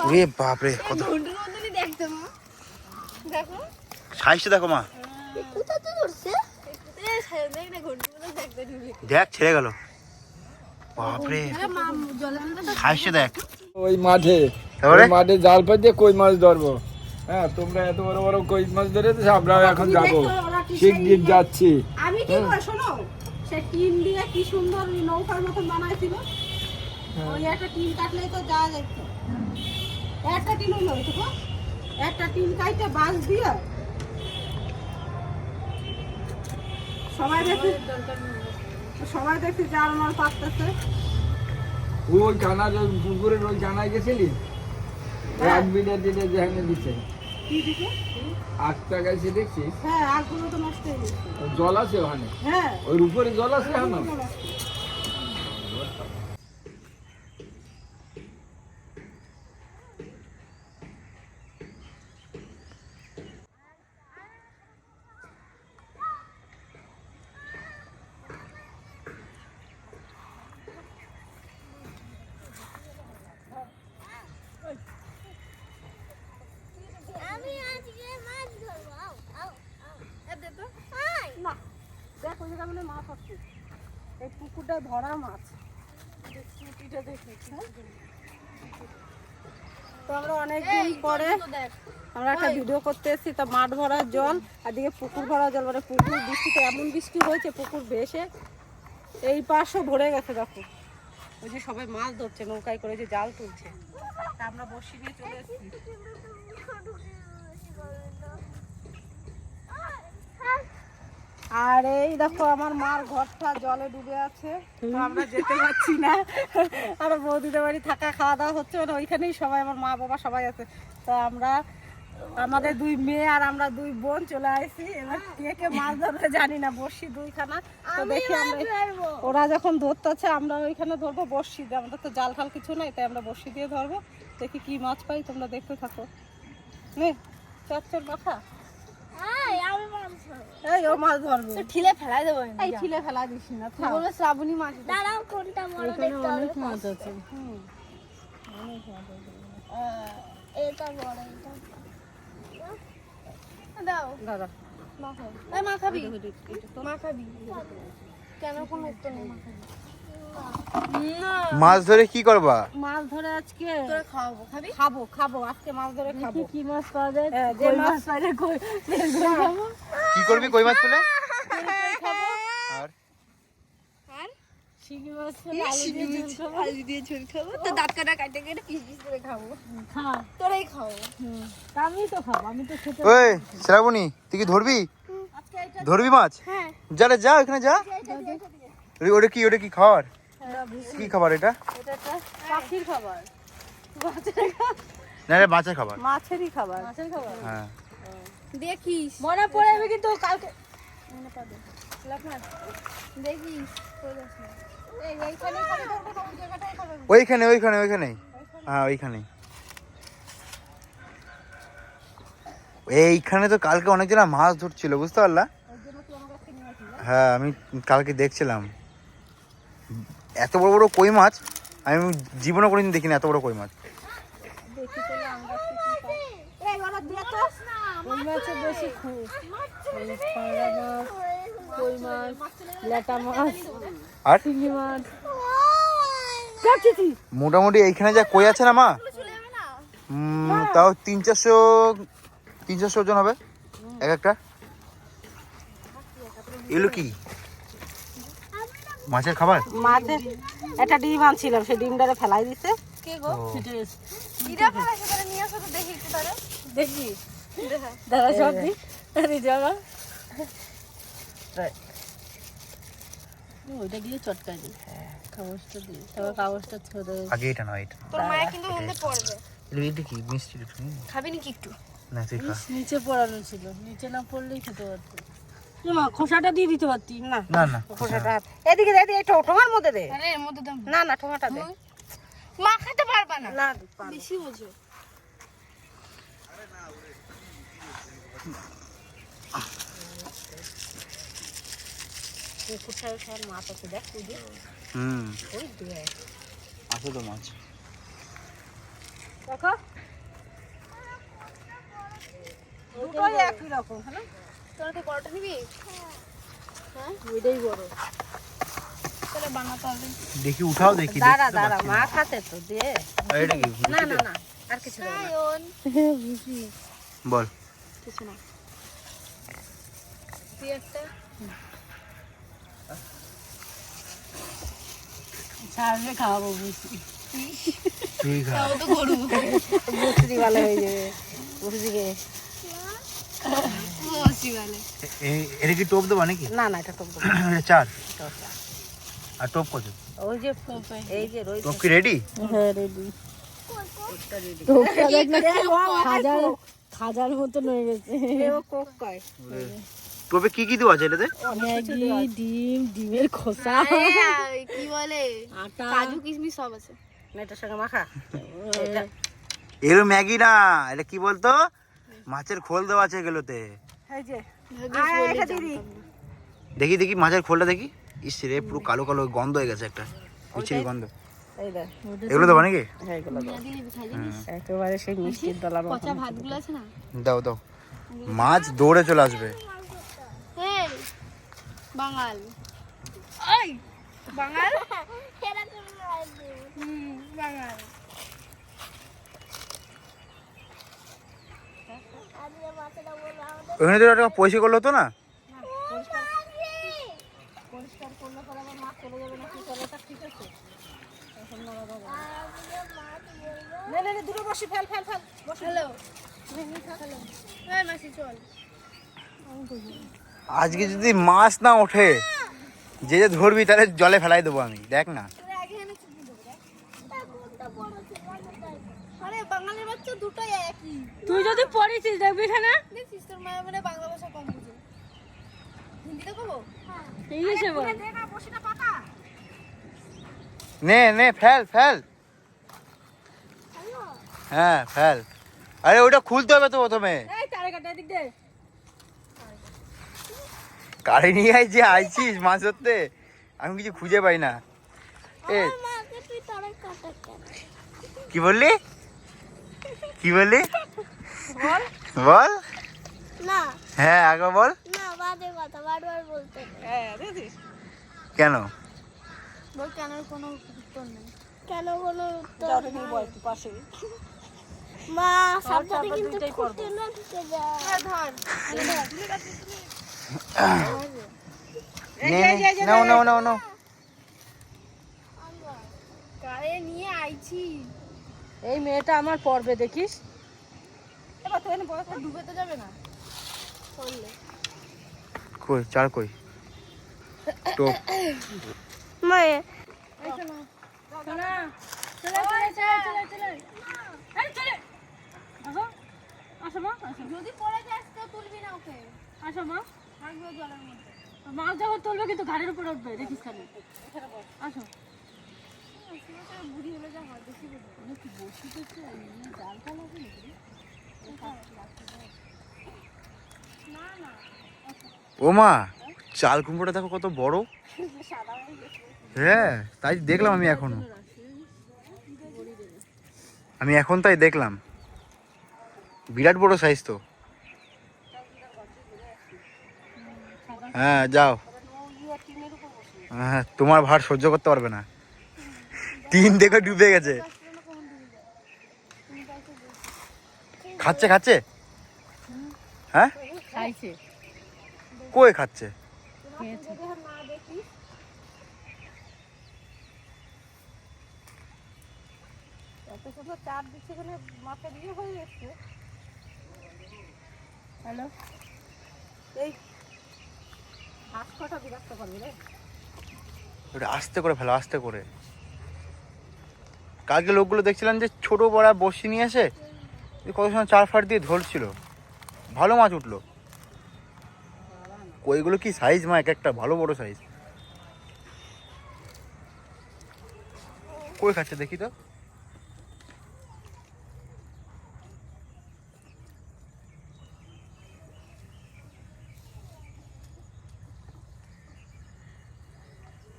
ওরে বাপরে কত সাইজটা দেখো মা। দেখ ছেড়ে গেল। বাপরে। সাইজটা দেখ। ওই মাঠে? মাঠে জাল পাতিয়ে কই মাছ ধরবো? হ্যাঁ তোমরা এত বড় বড় কই মাছ ধরেছো আমরাও এখন যাব। শিগগির যাচ্ছি। আমি কি করে? শোনো সে টিন দিয়ে কি সুন্দর নৌকার মতন বানাইছিল। ওই একটা টিন কাটলেই তো যাওয়া যেত একটা টিন হলো একটা টিন কাইটে বাঁশ দিয়ে সবাই দেখি সবাই দেখি জাল মাল পাততেছে ওই ওই পুকুরের ওই কানায় গেছিলি? এক বিটার দিতে যেখানে দিচ্ছে কি দিকে আট গাছে দেখছিস? হ্যাঁ আগগুলো তো নষ্ট হয়ে জল আছে ওখানে? হ্যাঁ। ওর উপরে জল আছে এখন আগগুলো নষ্ট। আমি আজকে মাছ ধরবো আও আও আও এ দে তো আয় না দেখো যেটা মানে মাছ আছে এই ভরা মাছ। ছুটিটা দেখি হ্যাঁ? তো আমরা অনেকদিন পরে আমরা একটা ভিডিও করতে এসেছি তা মাঠ ভরা জল আর দিকে পুকুর ভরা জল মানে পুকুর বৃষ্টিতে এমন বৃষ্টি হয়েছে পুকুর ভেসে এই পাশও ভরে গেছে দেখো। ওই যে সবাই মাছ ধরছে নৌকায় করে যে জাল তুলছে। আমরা বসি নিয়ে চলে এসেছি। আর এই দেখো আমার মার ঘরটা জলে ডুবে আছে। তো আমরা যেতে পারছি না। আর বৌদিদের বাড়ি থাকা খাওয়া দাওয়া হচ্ছে মানে ওইখানেই সবাই আমার মা বাবা সবাই আছে। তো আমরা আমাদের দুই মেয়ে আর আমরা দুই বোন চলে আসি এবার কে কে মাছ ধরবে জানি না বসি দুইখানা। তো দেখি আমরা ওরা যখন ধরতেছে আমরা ওইখানে ধরবো বসি দিয়ে। আমাদের তো জাল ফাল কিছু নাই তাই আমরা বসি দিয়ে ধরবো। দেখি কি মাছ পাই তোমরা দেখতে থাকো। চচ্চর মাথা আয় আমি মাছ ধরবো এই ও মাছ ধরবে। ঠিলে ফেলাই দেবো এই ছিলে ফেলা দিস না থাক। বলে শ্রাবণী মাছ দাঁড়াও কোনটা বড় দেখতে হবে? মাছ আছে। এটা বড় এটা দাও। দাদা। মা খাবি মা খাবি কেন কোনো উত্তর নেই? মা খাবি মাছ ধরে কি করবা? মাছ ধরে আজকে তোরা খাওয়াবো খাবি? খাব খাব। আজকে মাছ ধরে খাব। কি মাছ পাওয়া যায়। হ্যাঁ, যে মাছ পাইলে কই কি করবি? কই মাছ পেলে? আর? আর? শিঙি মাছ পেলে আলু দিয়ে ঝোল খাব। আলু দিয়ে ঝোল খাব। তো দাঁত কাটা কাটে কেটে পিস পিস করে খাব। খা। তোরাই খাও। আমি তো খাব আমি তো খেতে ওই শ্রাবণী তুই কি ধরবি? ধরবি মাছ? হ্যাঁ। যা যা ওখানে যা। ওটা কি ওটা কি খাবার কি খাবার এটা? এটা একটা পাখির খাবার। না রে মাছের খাবার। মাছেরই খাবার। মাছের খাবার? হ্যাঁ। দেখিস। মনে পড়ে আমি কিন্তু কালকে দেখিস। কই যাস না। এই এইখানেই খাবে ধরবো না ওই জায়গাটাই খাবে? ওইখানে ওইখানে ওইখানে? হ্যাঁ ওইখানে এইখানে তো কালকে অনেকজনা মাছ ধরছিল বুঝতে পারলা? হ্যাঁ আমি কালকে দেখছিলাম। এত বড় বড় কই মাছ? আমি জীবনে কোনোদিন দেখিনি এত বড় কই মাছ। আর? মোটামুটি এইখানে যা কই আছে না মা? তাও তিন চারশো তিন চারশো ওজন হবে। এক একটা। এগুলো কি? মাছের খাবার? মাছের একটা ডিম আনছিলাম সেই ডিমটারে ফেলাই দিছে। কে গো? ইরা ফেলা সেটা নিয়ে আসো তো দেখি একটু তারে। দেখি। দাদা সব দি। আরে জায়গা ওইটা দিয়ে চটকাই দিই। কাগজটা দিই তারপর কাগজটা ছোট আগে এটা নয় এটা তোর মায়ের কিন্তু মধ্যে পড়বে। এটা কি মিষ্টি খাবি নাকি একটু? না তুই খা। নিচে পড়ানো ছিল। নিচে না পড়লেই খেতে পারতো খোসাটা দিয়ে দিতে পারতি। না না না খোসাটা এদিকে দে এদিকে ঠোঙার মধ্যে দে। আরে এর মধ্যে দাম না না ঠোঙাটা দে। মা খেতে পারবা না। না বেশি বোঝো। পুকুর সাহেব সাহেব মাছ আছে দেখ তুই হুম। ওই দিয়ে আছে তো মাছ। দেখো। দুটোই একই রকম হ্যাঁ? তোরা কি বড়টা নিবি? হ্যাঁ। ওইটাই বড়। তাহলে বানাতে হবে। দেখি উঠাও দেখি দাঁড়া দাঁড়া মা খাতে তো দিয়ে না। কি না না না আর কিছু না। বল। কিছু না। তুই একটা। সামনে খাওয়াবো বুঝি তুই খা। তো গরু। বুঝি ভালো হয়ে যাবে। এ- এটা কি টোপ দেবো নাকি? না না এটা এটা চার। আর টোপ কত? ওই যে এই যে টোপ কি রেডি হ্যাঁ রেডি খাজার খাজার মতন গেছে। ও কোক কয়? টোপে কি কি দেওয়া আছে এটাতে? ম্যাগি ডিম ডিমের খোসা। আরে, কি বলে? আটা। কাজু কিশমিশ সব আছে। না এটার সঙ্গে মাখা। এটা এগুলো ম্যাগি না এটা কি বলতো? মাছের খোল দেওয়া আছে এগুলোতে। দেখি দেখি মাছের খোলটা দেখি। ইস রে পুরো কালো কালো গন্ধ হয়ে গেছে একটা। মিষ্টির গন্ধ। এগুলো দেবো নাকি? হ্যাঁ একেবারে সেই মিষ্টির দলার পচা মতন ভাতগুলো আছে না? দাও দাও। মাছ দৌড়ে চলে আসবে। বাঙাল। বাঙাল? বাঙাল। ওখানে তো একটা পয়সা করল তো না? আজকে যদি মাছ না ওঠে, যে যে ধরবি তাহলে জলে ফেলাই দেবো আমি, দেখ না তোরা আগে এনে চুপি দেবো রে আরে বাঙালির বাচ্চা দুটোই একই। তুই যদি পড়েছিস দেখবি এখানে? দেখছিস তোর মায়ের মানে বাংলা ভাষা কম বুঝে হিন্দিতে ইংলিশে বল। নে নে ফেল ফেল। হ্যাঁ ফেল। আরে ওটা খুলতে হবে তো প্রথমে। এই তারে কাটা দিক দে। গাড়ি নিয়ে আই যে আইছিস মাছ ধরতে। আমি কিছু খুঁজে পাই না। এ কি বললি? কি বললি? বল। না। হ্যাঁ আগে বল। না বাদে কথা বারবার বলতে হ্যাঁ কেন? বল কেন কোনো উত্তর নেই। কেন কোনো উত্তর তুমি বল তুই পাশে। মা সাবধানে কিন্তু না ঢুকে যায় ধর। নে নে নাও নাও নাও নাও। নিয়ে আইছি। এই মেয়েটা আমার পড়বে দেখিস। এবার ডুবে তো যাবে না। কই চার কই? টোপ। মা মাছ যখন তুলবে কিন্তু ঘাড়ের উপরে উঠবে। দেখিস কেন আসো। বুঝি ও মা চাল কুমড়োটা দেখো কত বড়। হ্যাঁ তাই দেখলাম আমি এখনও। আমি এখন তাই দেখলাম। বিরাট বড় সাইজ তো। হ্যাঁ যাও। হ্যাঁ তোমার ভার সহ্য করতে পারবে না। তিন দেখে ডুবে গেছে। খাচ্ছে খাচ্ছে? হ্যাঁ? কই খাচ্ছে? হয়ে হ্যালো? এই আস্তে করে ফেলো আস্তে করে। কালকে লোকগুলো দেখছিলাম যে ছোট বড়া বসি নিয়ে এসে কত সময় চার ফাট দিয়ে ধরছিল। ভালো মাছ উঠল। কইগুলো কি সাইজ মা, এক একটা ভালো বড় সাইজ কই খাচ্ছে দেখি তো।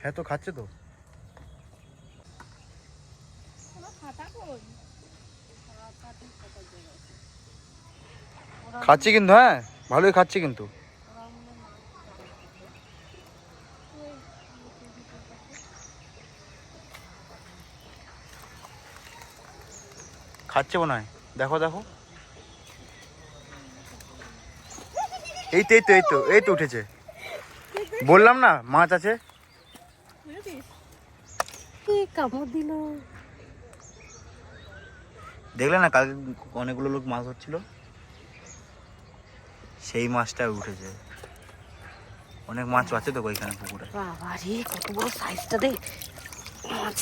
হ্যাঁ তো খাচ্ছে তো। খাচ্ছে কিন্তু হ্যাঁ? ভালোই খাচ্ছি কিন্তু। খাচ্ছে মনে হয়। দেখো দেখো। এই তো এই তো এই তো এই তো উঠেছে। বললাম না মাছ আছে? দেখলে না কালকে অনেকগুলো লোক মাছ ধরছিল? সেই মাছটা উঠেছে। অনেক মাছ আছে তো ওইখানে পুকুরে। বাবা রে কত বড় সাইজটা দেখ। মাছ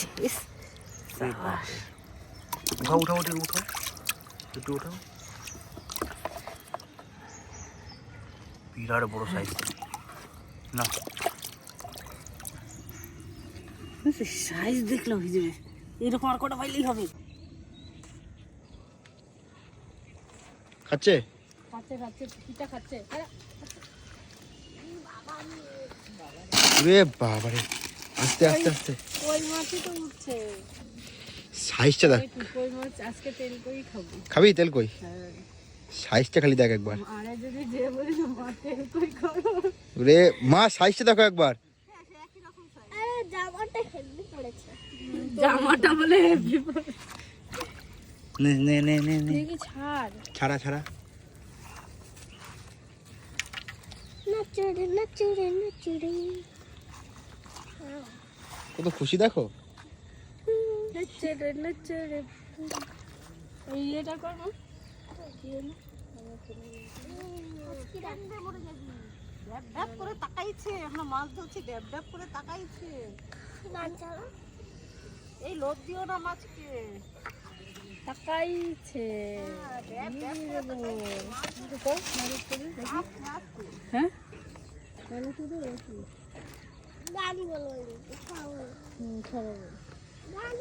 উঠাও উঠাও উঠে উঠাও একটু উঠাও বিরাট বড় সাইজ না। সাইজ দেখলাম হিজড়ে এরকম আর কটা পাইলেই হবে। খাচ্ছে খাচ্ছে খাচ্ছে পিঠা খাচ্ছে। রে বাবারে আস্তে আস্তে আস্তে। কই মাছই তো উঠছে। সাইজটা দেখ। কই মাছ? আজকে তেল কই খাব? খাবি তেল কই? হ্যাঁ। সাইজটা খালি দেখ একবার। আরে যদি যে বলি না মা তেল কই খাব? রে মা সাইজটা দেখো একবার। আরে জামাটা হেলদি পড়েছে। জামাটা বলে হেভি নে নে নে নে নে। দেখি ছাড় ছাড়া। কত খুশি দেখো? এটা করব। ড্যাব ড্যাব করে তাকাইছে আমরা মাছ ধরছি ড্যাব ড্যাব করে তাকাইছে। এই লোভ দিও না মাছকে। তাকাইছে। ড্যাব ড্যাব হ্যাঁ? গান বলো খাও হুম খাব গান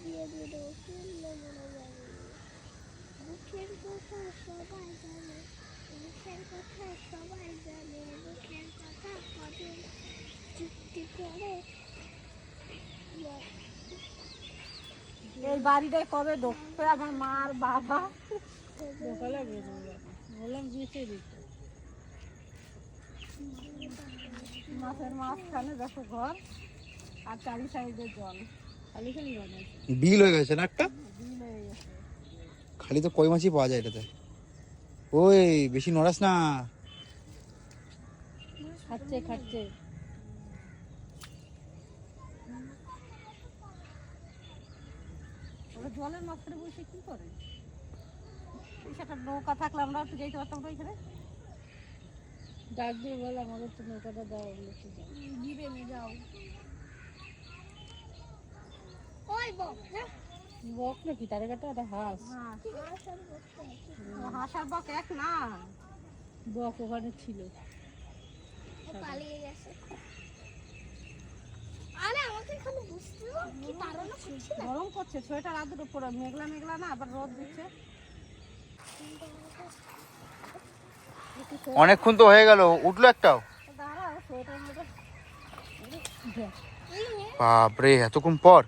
দিয়ে দিল শুনলে মনে যাবে মুখের কথা সবাই জানে, মুখের কথা সবাই জানে, মুখের কথা কবে চুক্তি করে এই বাড়িটায় কবে ঢুকবে আমার মা আর বাবা সকালে বেরোবো বললাম মাছের মাঝখানে দেখো ঘর আর চারি সাইডে জল। খালি খালি বিল হয়ে গেছে না একটা? বিল হয়ে গেছে। খালি তো কই মাছই পাওয়া যায় এটাতে। ওই বেশি নড়াস না। খাচ্ছে খাচ্ছে। ওরা জলের মাঝখানে বসে কি করে? সেটা নৌকা থাকলে আমরা একটু যেতে পারতাম না ওইখানে ডাক দিয়ে বল আমাদের তো নৌকাটা দাও একটু যাও। ওই বক নাকি? তারে কাটা একটা হাঁস। হাঁসার বক এক না। বক ওখানে ছিল। পালিয়ে গেছে আরে আমাকে এখানে বুঝতে কি তাড়ানো করছি না গরম করছে আদুর উপরে মেঘলা মেঘলা না আবার রোদ দিচ্ছে। অনেকক্ষণ তো হয়ে গেল উঠল একটাও। বাপরে এতক্ষণ পর।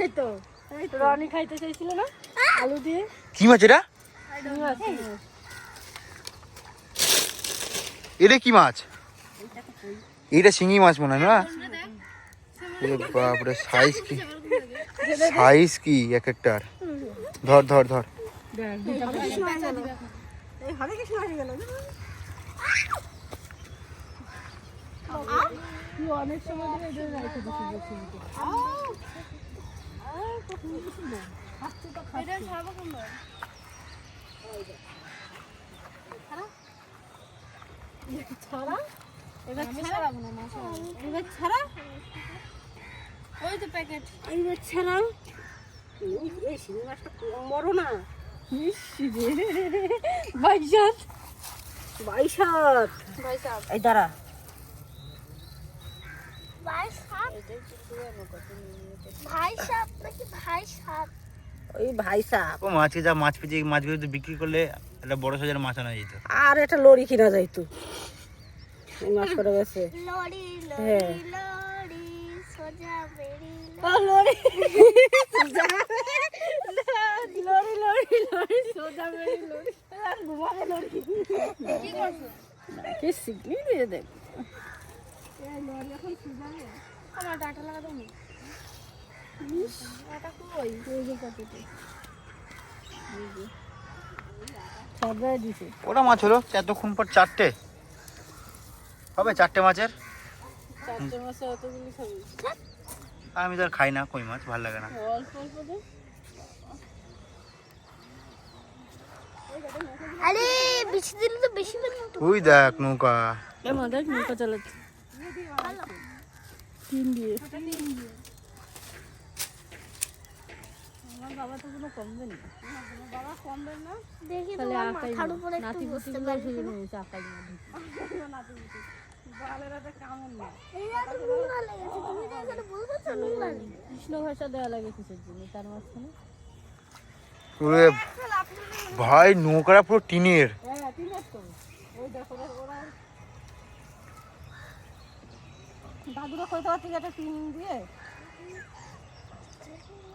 এই তো রনি খাইতে চাইছিল না? আলু দিয়ে। কি মাছ এটা? এটা কি মাছ? এটা শিঙি মাছ মনে হয় না? বাপরে সাইজ কি? সাইজ কি এক একটার ধর ধর ধর। ছাড়া এবার ছাড়া। এবার ছাড়া? ওই তো প্যাকেট ছাড়া এই এই শিঙি মাছটা কম বড় না বাইশাত। বাইশাত। বাইশাত। এই দাঁড়া। ভাই সাপ ওই ভাই ও যা মাছ পেয়েছে মাছগুলো তো বিক্রি করলে একটা বড় সাইজের মাছ আনা যেত। আর একটা লরি কিনা যাইতো মাছ করে গেছে। হ্যাঁ। লরি লরি লরি লরি সোজা মেরি লরি ঘুমাবে লরি কি দিয়ে দেখ। ডাটা ওটা মাছ হলো এতক্ষণ পর চারটে। হবে চারটে মাছের? চারটে মাসে অতগুলি খাবি। আমি তো আর খাই না কই মাছ ভালো লাগে না। অল্প অল্প আরে বেশি দিলে তো বেশি দিন দেখ নৌকা। দেখ নৌকা চালাচ্ছে। তিন দিয়ে। বাবা তো কোনো কমবে না। বাবা কমবে না দেখি তাহলে নাতি নিয়েছে কৃষ্ণ ভাষা দেওয়া লাগে কিসের জন্য? তার মাঝখানে? ভাই নৌকাটা পুরো টিনের। হ্যাঁ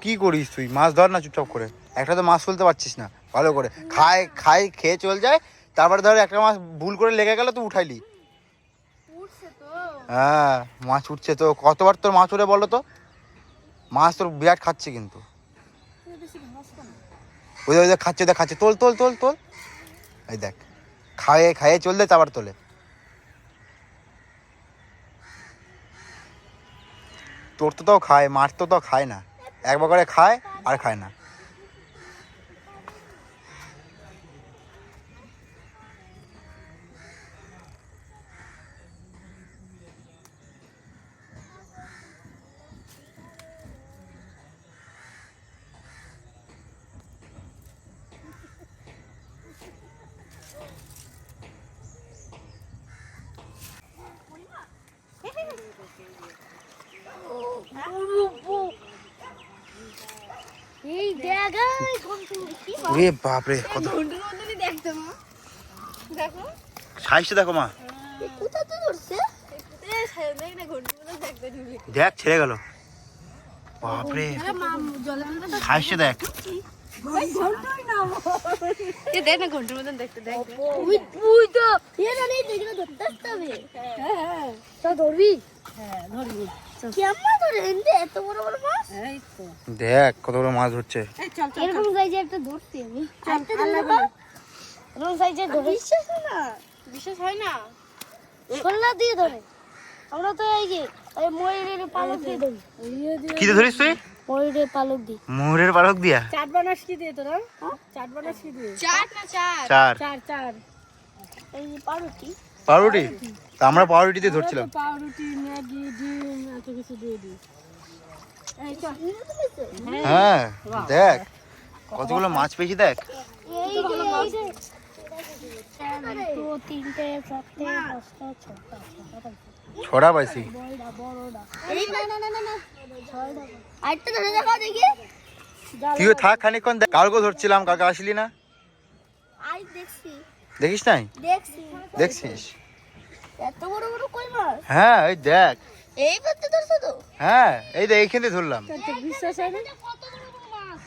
কি করিস তুই? মাছ ধর না চুপচাপ করে। একটা তো মাছ তুলতে পারছিস না। ভালো করে। খায় খাই খেয়ে চল যায়। তারপরে ধর একটা মাছ ভুল করে লেগে গেল তুই উঠাইলি। হ্যাঁ মাছ উঠছে তো। কতবার তোর মাছ উঠে বলো তো মাছ তোর বিরাট খাচ্ছে কিন্তু। ওই ওই খাচ্ছে, দেখ, খাচ্ছে। তোল তোল তোল তোল। এই দেখ, খায়ে খায়ে চল দে তারপর তোলে। তোর তো তাও খায় মাছ তো তাও খায় না। একবার করে খায় আর খায় না। বাপরে কত ঘণ্টার মতনই দেখতে মা। দেখো। সাইজটা দেখো মা। দেখ ছেড়ে গেল। বাপরে। সাইজটা দেখ। দেখ না ঘণ্টার মতন দেখতে দেখ হ্যাঁ দেখ কত বড় মাছ ধরছে। এই চল চল এরকম সাইজে একটা ধরছি আমি। এরকম সাইজে ধরে। বিশ্বাস হয় না। বিশ্বাস হয় না। ছোলা দিয়ে ধরে। আমরা তো এই যে ওই ময়ূরের পালক দিয়ে ধরি। ইয়ে দিয়ে কি দিয়ে ধরিস তুই? ময়ূরের পালক দিয়ে। মোহরের পালক দিয়া? চাট বানাস কি দিয়ে তোরা? চাট বানাস কি দিয়ে? চার না চার চার। চার চার। এই যে পাউরুটি পাউরুটি? তা আমরা পাউরুটি দিয়ে ধরছিলাম। পাউরুটি ম্যাগি ডিম এত কিছু দিয়ে দিই। হ্যাঁ দেখ কতগুলো মাছ পেয়েছি দেখ। ছড়া পাইছি। বড়টা বড়টা এই না না না না না ছয়টা আরেকটা ধরে দেখাও দেখি তুইও থাক খানিকক্ষণ দেখ কালকে ধরছিলাম কালকে আসলি না? দেখছি। দেখিস নাই? দেখছিস? এত বড় বড় কই মাছ? হ্যাঁ এই দেখ। এই ধরছো তো? হ্যাঁ এই দেখ এইখান থেকে ধরলাম। তো বিশ্বাস হয় না? কত বড় বড় মাছ?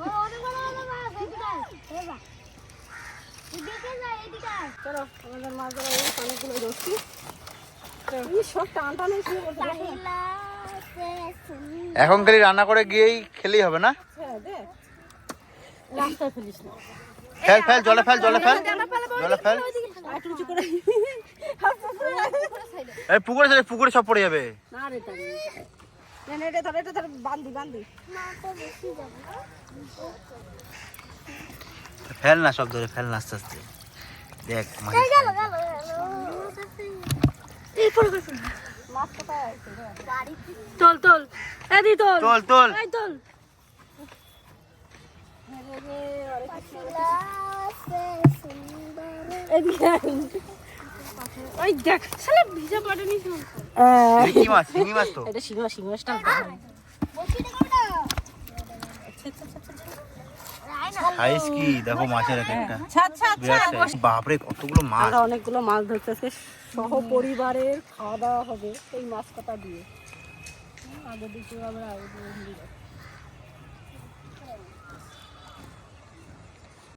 ও অনেক বড় বড় মাছ? এই বা। এদিকে যা এদিকে আয়। চলো আমাদের মাছ ধরা এই অনেকগুলো ধরছি। এই সব টান টান শুরু করতে তাহিলা সে সুন্দর। এখন খালি রান্না করে গিয়েই খেলেই হবে না? হ্যাঁ রাস্তায় ফেলিস না। ফেল ফেল জলে ফেল জলে ফেল। জলে ফেল। করে এই পুকুরে ছেড়ে পুকুরে সব পড়ে যাবে। ফেল না সব ধরে ফেল না আস্তে আস্তে। দেখ এই গেল গেল গেল এই বাপরে কতগুলো মাছ অনেকগুলো মাছ ধরতে আজকে সহ পরিবারের খাওয়া দাওয়া হবে এই মাছ কটা দিয়ে আগের দিকে আমরা আগে দিয়ে